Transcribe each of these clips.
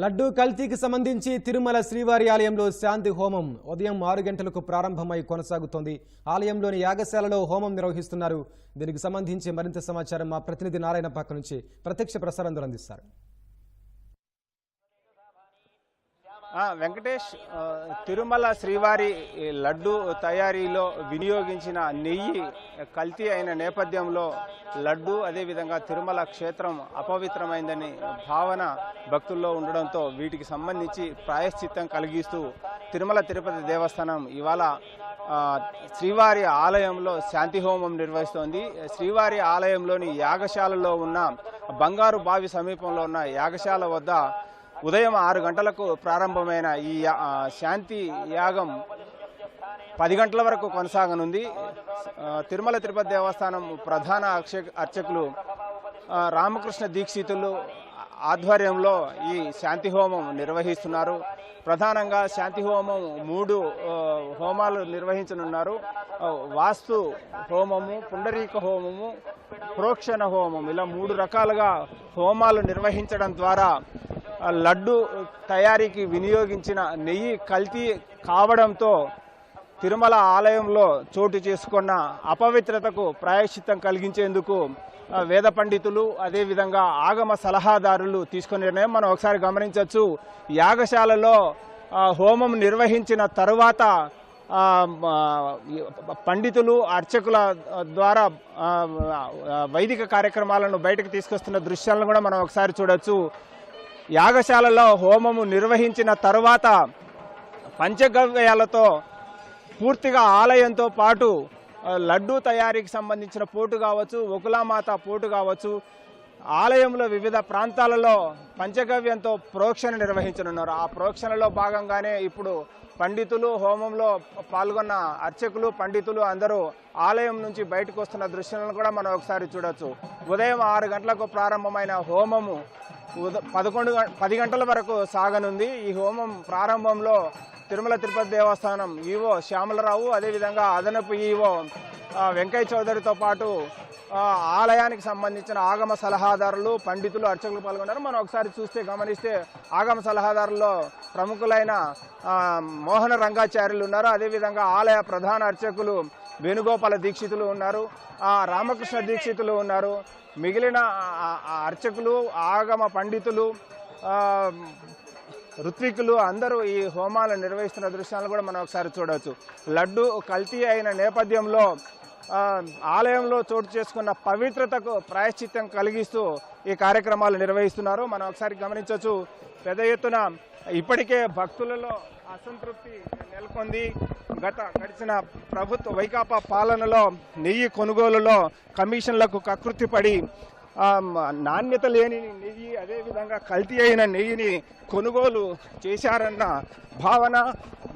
లడ్డూ కల్తీకి సంబంధించి తిరుమల శ్రీవారి ఆలయంలో శాంతి హోమం ఉదయం ఆరు గంటలకు ప్రారంభమై కొనసాగుతోంది. ఆలయంలోని యాగశాలలో హోమం నిర్వహిస్తున్నారు. దీనికి సంబంధించి మరింత సమాచారం మా ప్రతినిధి నారాయణ పక్క నుంచి ప్రత్యక్ష ప్రసారం అందిస్తారు ఆ, వెంకటేష్ తిరుమల శ్రీవారి లడ్డు తయారీలో వినియోగించిన నెయ్యి కల్తీ అయిన నేపథ్యంలో లడ్డు అదేవిధంగా తిరుమల క్షేత్రం అపవిత్రమైందని భావన భక్తుల్లో ఉండడంతో వీటికి సంబంధించి ప్రాయశ్చిత్తం కలిగిస్తూ తిరుమల తిరుపతి దేవస్థానం ఇవాళ శ్రీవారి ఆలయంలో శాంతి హోమం నిర్వహిస్తోంది. శ్రీవారి ఆలయంలోని యాగశాలలో ఉన్న బంగారు బావి సమీపంలో ఉన్న యాగశాల వద్ద ఉదయం ఆరు గంటలకు ప్రారంభమైన ఈ యా- శాంతి యాగం పది గంటల వరకు కొనసాగనుంది. తిరుమల తిరుపతి దేవస్థానం ప్రధాన అర్చకులు రామకృష్ణ దీక్షితులు ఆధ్వర్యంలో ఈ శాంతి హోమం నిర్వహిస్తున్నారు. ప్రధానంగా శాంతి హోమం మూడు హోమాలు నిర్వహించనున్నారు. వాస్తు హోమము పుండరీక హోమము ప్రోక్షణ హోమం ఇలా మూడు రకాలుగా హోమాలు నిర్వహించడం ద్వారా లడ్డు తయారీకి వినియోగించిన నెయ్యి కల్తీ కావడంతో తిరుమల ఆలయంలో చోటు చేసుకున్న అపవిత్రతకు ప్రాయశ్చిత్తం కలిగించేందుకు వేద పండితులు అదేవిధంగా ఆగమ సలహాదారులు తీసుకున్న నిర్ణయం మనం ఒకసారి గమనించవచ్చు. యాగశాలలో హోమం నిర్వహించిన తరువాత పండితులు అర్చకుల ద్వారా వైదిక కార్యక్రమాలను బయటకు తీసుకొస్తున్న దృశ్యాలను కూడా మనం ఒకసారి చూడొచ్చు. యాగశాలలో హోమము నిర్వహించిన తరువాత పంచగవ్యాలతో పూర్తిగా ఆలయంతో పాటు లడ్డూ తయారీకి సంబంధించిన పోటు కావచ్చు ఒకలామాత పోటు కావచ్చు ఆలయంలో వివిధ ప్రాంతాలలో పంచగవ్యంతో ప్రోక్షణ నిర్వహించనున్నారు. ఆ ప్రోక్షణలో భాగంగానే ఇప్పుడు పండితులు హోమంలో పాల్గొన్న అర్చకులు పండితులు అందరూ ఆలయం నుంచి బయటకు వస్తున్న దృశ్యాలను కూడా మనం ఒకసారి చూడొచ్చు. ఉదయం ఆరు గంటలకు ప్రారంభమైన హోమము పదకొండు పది గంటల వరకు సాగనుంది. ఈ హోమం ప్రారంభంలో తిరుమల తిరుపతి దేవస్థానం ఈవో శ్యామలరావు అదేవిధంగా అదనపు ఈవో వెంకయ్య చౌదరితో పాటు ఆలయానికి సంబంధించిన ఆగమ సలహాదారులు పండితులు అర్చకులు పాల్గొన్నారు. మనం ఒకసారి చూస్తే గమనిస్తే ఆగమ సలహాదారుల్లో ప్రముఖులైన మోహన రంగాచార్యులు ఉన్నారు. అదేవిధంగా ఆలయ ప్రధాన అర్చకులు వేణుగోపాల దీక్షితులు ఉన్నారు రామకృష్ణ దీక్షితులు ఉన్నారు. మిగిలిన అర్చకులు ఆగమ పండితులు ఋత్వికులు అందరూ ఈ హోమాలు నిర్వహిస్తున్న దృశ్యాలను కూడా మనం ఒకసారి చూడవచ్చు. లడ్డు కల్తీ అయిన నేపథ్యంలో ఆలయంలో చోటు చేసుకున్న పవిత్రతకు ప్రాయశ్చిత్తం కలిగిస్తూ ఈ కార్యక్రమాలు నిర్వహిస్తున్నారు. మనం ఒకసారి గమనించవచ్చు పెద్ద ఎత్తున ఇప్పటికే భక్తులలో అసంతృప్తి నెలకొంది. గత గడిచిన ప్రభుత్వ వైకాపా పాలనలో నెయ్యి కొనుగోలులో కమిషన్లకు కకృతిపడి పడి నాణ్యత లేని నెయ్యి అదేవిధంగా కల్తీ అయిన నెయ్యిని కొనుగోలు చేశారన్న భావన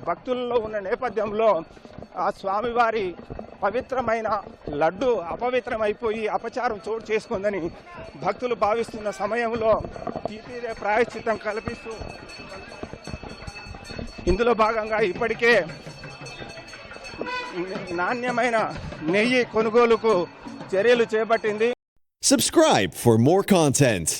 భక్తుల్లో ఉన్న నేపథ్యంలో ఆ స్వామివారి పవిత్రమైన లడ్డు అపవిత్రమైపోయి అపచారం చోటు చేసుకుందని భక్తులు భావిస్తున్న సమయంలో తీరే ప్రాయశ్చిత్తం కల్పిస్తూ ఇందులో భాగంగా ఇప్పటికే నాణ్యమైన నెయ్యి కొనుగోలుకు చర్యలు చేపట్టింది. Subscribe for more content